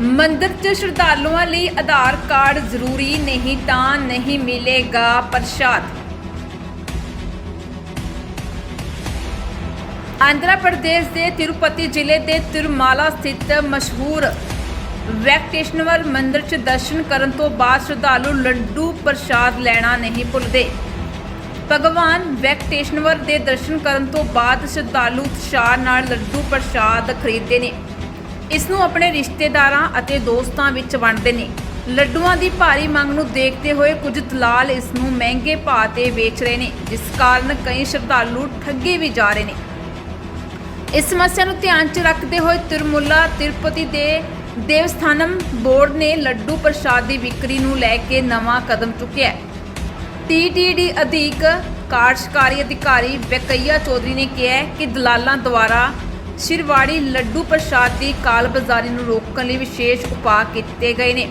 ਮੰਦਰ 'ਚ ਸ਼ਰਧਾਲੂਆਂ ਲਈ ਆਧਾਰ ਕਾਰਡ ਜ਼ਰੂਰੀ ਨਹੀਂ ਤਾਂ ਨਹੀਂ ਮਿਲੇਗਾ ਪ੍ਰਸ਼ਾਦ। ਆਂਧਰਾ ਪ੍ਰਦੇਸ਼ ਦੇ ਤਿਰੂਪਤੀ ਜ਼ਿਲ੍ਹੇ ਦੇ ਤਿਰਮਾਲਾ ਸਥਿਤ ਮਸ਼ਹੂਰ ਵੈਕਟੇਸ਼ਨਵਰ ਮੰਦਿਰ 'ਚ ਦਰਸ਼ਨ ਕਰਨ ਤੋਂ ਬਾਅਦ ਸ਼ਰਧਾਲੂ ਲੱਡੂ ਪ੍ਰਸ਼ਾਦ ਲੈਣਾ ਨਹੀਂ ਭੁੱਲਦੇ। ਭਗਵਾਨ ਵੈਕਟੇਸ਼ਨਵਰ ਦੇ ਦਰਸ਼ਨ ਕਰਨ ਤੋਂ ਬਾਅਦ ਸ਼ਰਧਾਲੂ ਉਤਸ਼ਾਹ ਨਾਲ ਲੱਡੂ ਪ੍ਰਸ਼ਾਦ ਖਰੀਦਦੇ ਨੇ। ਇਸ ਨੂੰ ਆਪਣੇ ਰਿਸ਼ਤੇਦਾਰਾਂ ਅਤੇ ਦੋਸਤਾਂ ਵਿੱਚ ਵੰਡਦੇ ਨੇ। ਲੱਡੂਆਂ ਦੀ ਭਾਰੀ ਮੰਗ ਨੂੰ ਦੇਖਦੇ ਹੋਏ ਕੁਝ ਦਲਾਲ ਇਸ ਨੂੰ ਮਹਿੰਗੇ ਭਾਅ ਤੇ ਵੇਚ ਰਹੇ ਨੇ, ਜਿਸ ਕਾਰਨ ਕਈ ਸ਼ਰਧਾਲੂ ਠੱਗੇ ਵੀ ਜਾ ਰਹੇ ਨੇ। ਇਸ ਸਮੱਸਿਆ ਨੂੰ ਧਿਆਨ 'ਚ ਰੱਖਦੇ ਹੋਏ ਤਿਰਮੁਲਾ ਤਿਰਪਤੀ ਦੇ ਦੇਵਸਥਾਨਮ ਬੋਰਡ ਨੇ ਲੱਡੂ ਪ੍ਰਸ਼ਾਦ ਦੀ ਵਿਕਰੀ ਨੂੰ ਲੈ ਕੇ ਨਵਾਂ ਕਦਮ ਚੁੱਕਿਆ ਹੈ। ਟੀਟੀਡੀ ਅਧਿਕ ਕਾਰਜਕਾਰੀ ਅਧਿਕਾਰੀ ਵੈਕਈਆ ਚੌਧਰੀ ਨੇ ਕਿਹਾ ਕਿ ਦਲਾਲਾਂ ਦੁਆਰਾ ਸ਼ਿਰਵਾੜੀ ਲੱਡੂ ਪ੍ਰਸ਼ਾਦ ਦੀ ਕਾਲਬਾਜ਼ਾਰੀ ਨੂੰ ਰੋਕਣ ਲਈ ਵਿਸ਼ੇਸ਼ ਉਪਾਅ ਕੀਤੇ ਗਏ ਨੇ।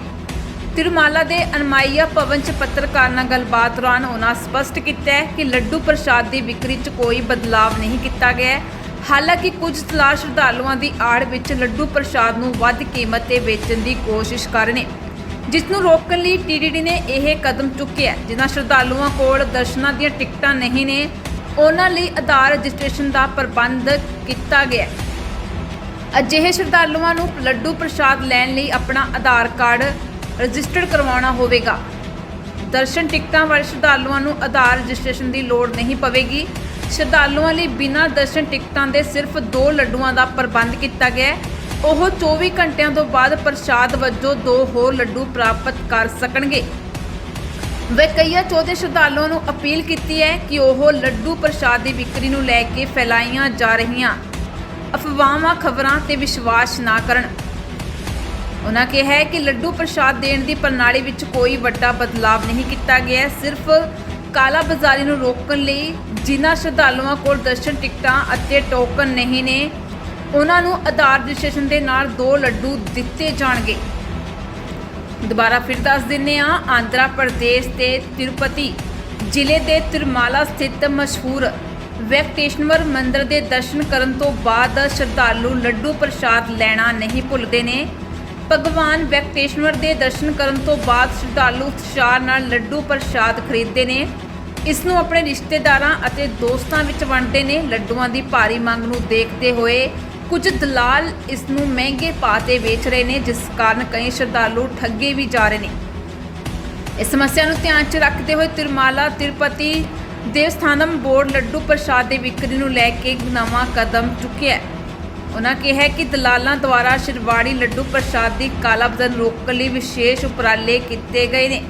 ਤਿਰਮਾਲਾ ਦੇ ਅਨਮਾਈਆ ਭਵਨ 'ਚ ਪੱਤਰਕਾਰ ਨਾਲ ਗੱਲਬਾਤ ਦੌਰਾਨ ਉਹਨਾਂ ਸਪਸ਼ਟ ਕੀਤਾ ਹੈ ਕਿ ਲੱਡੂ ਪ੍ਰਸ਼ਾਦ ਦੀ ਵਿਕਰੀ 'ਚ ਕੋਈ ਬਦਲਾਵ ਨਹੀਂ ਕੀਤਾ ਗਿਆ ਹੈ। ਹਾਲਾਂਕਿ ਕੁਝ ਸਲਾਹ ਸ਼ਰਧਾਲੂਆਂ ਦੀ ਆੜ ਵਿੱਚ ਲੱਡੂ ਪ੍ਰਸ਼ਾਦ ਨੂੰ ਵੱਧ ਕੀਮਤ ਤੇ ਵੇਚਣ ਦੀ ਕੋਸ਼ਿਸ਼ ਕਰ ਰਹੇ ਨੇ। ਜਿਸ ਨੂੰ ਰੋਕਣ ਲਈ ਟੀਡੀਡੀ ਨੇ ਇਹ ਕਦਮ ਚੁੱਕਿਆ ਜਿਨ੍ਹਾਂ ਸ਼ਰਧਾਲੂਆਂ ਕੋਲ ਦਰਸ਼ਨਾਂ ਦੀਆਂ ਟਿਕਟਾਂ ਨਹੀਂ ਨੇ। ਉਹਨਾਂ ਲਈ ਆਧਾਰ ਰਜਿਸਟ੍ਰੇਸ਼ਨ ਦਾ ਪ੍ਰਬੰਧ ਕੀਤਾ ਗਿਆ ਹੈ। ਅਜਿਹੇ ਸ਼ਰਧਾਲੂਆਂ ਨੂੰ ਲੱਡੂ ਪ੍ਰਸ਼ਾਦ ਲੈਣ ਲਈ ਆਪਣਾ ਆਧਾਰ ਕਾਰਡ ਰਜਿਸਟਰਡ ਕਰਵਾਉਣਾ ਹੋਵੇਗਾ। ਦਰਸ਼ਨ ਟਿਕਟਾਂ ਵਾਲੇ ਸ਼ਰਧਾਲੂਆਂ ਨੂੰ ਆਧਾਰ ਰਜਿਸਟ੍ਰੇਸ਼ਨ ਦੀ ਲੋੜ ਨਹੀਂ ਪਵੇਗੀ। ਸ਼ਰਧਾਲੂਆਂ ਲਈ ਬਿਨਾਂ ਦਰਸ਼ਨ ਟਿਕਟਾਂ ਦੇ ਸਿਰਫ 2 ਲੱਡੂਆਂ ਦਾ ਪ੍ਰਬੰਧ ਕੀਤਾ ਗਿਆ ਹੈ। ਉਹ 24 ਘੰਟਿਆਂ ਤੋਂ ਬਾਅਦ ਪ੍ਰਸ਼ਾਦ ਵਜੋਂ ਦੋ ਹੋਰ ਲੱਡੂ ਪ੍ਰਾਪਤ ਕਰ ਸਕਣਗੇ। ਵੈਕਈਆ ਚੌਥੇ ਸ਼ਰਧਾਲੂਆਂ ਨੂੰ ਅਪੀਲ ਕੀਤੀ ਹੈ ਕਿ ਉਹ ਲੱਡੂ ਪ੍ਰਸ਼ਾਦ ਦੀ ਵਿਕਰੀ ਨੂੰ ਲੈ ਕੇ ਫੈਲਾਈਆਂ ਜਾ ਰਹੀਆਂ ਅਫਵਾਹਾਂ, ਖਬਰਾਂ ਤੇ ਵਿਸ਼ਵਾਸ ਨਾ ਕਰਨ। ਉਹਨਾਂ ਕਿਹਾ ਹੈ ਕਿ ਲੱਡੂ ਪ੍ਰਸ਼ਾਦ ਦੇਣ ਦੀ ਪ੍ਰਣਾਲੀ ਵਿੱਚ ਕੋਈ ਵੱਡਾ ਬਦਲਾਅ ਨਹੀਂ ਕੀਤਾ ਗਿਆ ਹੈ ਸਿਰਫ ਕਾਲਾ ਬਾਜ਼ਾਰੀ ਨੂੰ ਰੋਕਣ ਲਈ ਜਿਨ੍ਹਾਂ ਸ਼ਰਧਾਲੂਆਂ ਕੋਲ ਦਰਸ਼ਨ ਟਿਕਟਾਂ ਅਤੇ ਟੋਕਨ ਨਹੀਂ ਨੇ ਉਹਨਾਂ ਨੂੰ ਆਧਾਰ ਰਜਿਸਟ੍ਰੇਸ਼ਨ ਦੇ ਨਾਲ ਦੋ ਲੱਡੂ ਦਿੱਤੇ ਜਾਣਗੇ। ਦੁਬਾਰਾ ਫਿਰ ਦੱਸ ਦਿੰਨੇ ਆ ਆਂਧਰਾ ਪ੍ਰਦੇਸ਼ ਦੇ ਤਿਰੂਪਤੀ ਜ਼ਿਲ੍ਹੇ ਦੇ ਤਿਰਮਾਲਾ ਸਥਿਤ ਮਸ਼ਹੂਰ ਵੈਂਕਟੇਸ਼ਵਰ ਮੰਦਿਰ ਦੇ ਦਰਸ਼ਨ ਕਰਨ ਤੋਂ ਬਾਅਦ ਸ਼ਰਧਾਲੂ ਲੱਡੂ ਪ੍ਰਸ਼ਾਦ ਲੈਣਾ ਨਹੀਂ ਭੁੱਲਦੇ ਨੇ। ਭਗਵਾਨ ਵੈਂਕਟੇਸ਼ਵਰ ਦੇ ਦਰਸ਼ਨ ਕਰਨ ਤੋਂ ਬਾਅਦ ਸ਼ਰਧਾਲੂ ਉਤਸ਼ਾਹ ਨਾਲ ਲੱਡੂ ਪ੍ਰਸ਼ਾਦ ਖਰੀਦਦੇ ਨੇ। ਇਸ ਨੂੰ ਆਪਣੇ ਰਿਸ਼ਤੇਦਾਰਾਂ ਅਤੇ ਦੋਸਤਾਂ ਵਿੱਚ ਵੰਡਦੇ ਨੇ। ਲੱਡੂਆਂ ਦੀ ਭਾਰੀ ਮੰਗ ਨੂੰ ਦੇਖਦੇ ਹੋਏ ਕੁਝ ਦਲਾਲ ਇਸ ਨੂੰ ਮਹਿੰਗੇ ਭਾਅ ਤੇ ਵੇਚ ਰਹੇ ਨੇ, ਜਿਸ ਕਾਰਨ ਕਈ ਸ਼ਰਧਾਲੂ ਠੱਗੇ ਵੀ ਜਾ ਰਹੇ ਨੇ। ਇਸ ਸਮੱਸਿਆ ਨੂੰ ਧਿਆਨ 'ਚ ਰੱਖਦੇ ਹੋਏ ਤਿਰਮਾਲਾ ਤਿਰਪਤੀ ਦੇਵਸਥਾਨਮ ਬੋਰਡ ਲੱਡੂ ਪ੍ਰਸ਼ਾਦ ਦੀ ਵਿਕਰੀ ਨੂੰ ਲੈ ਕੇ ਇੱਕ ਨਵਾਂ ਕਦਮ ਚੁੱਕਿਆ ਹੈ। ਉਹਨਾਂ ਕਿਹਾ ਕਿ ਦਲਾਲਾਂ ਦੁਆਰਾ ਸ਼ਿਰਵਾੜੀ ਲੱਡੂ ਪ੍ਰਸ਼ਾਦ ਦੀ ਕਾਲਾਬਾਜ਼ਾਰੀ ਰੋਕਣ ਲਈ ਵਿਸ਼ੇਸ਼ ਉਪਰਾਲੇ ਕੀਤੇ ਗਏ ਨੇ।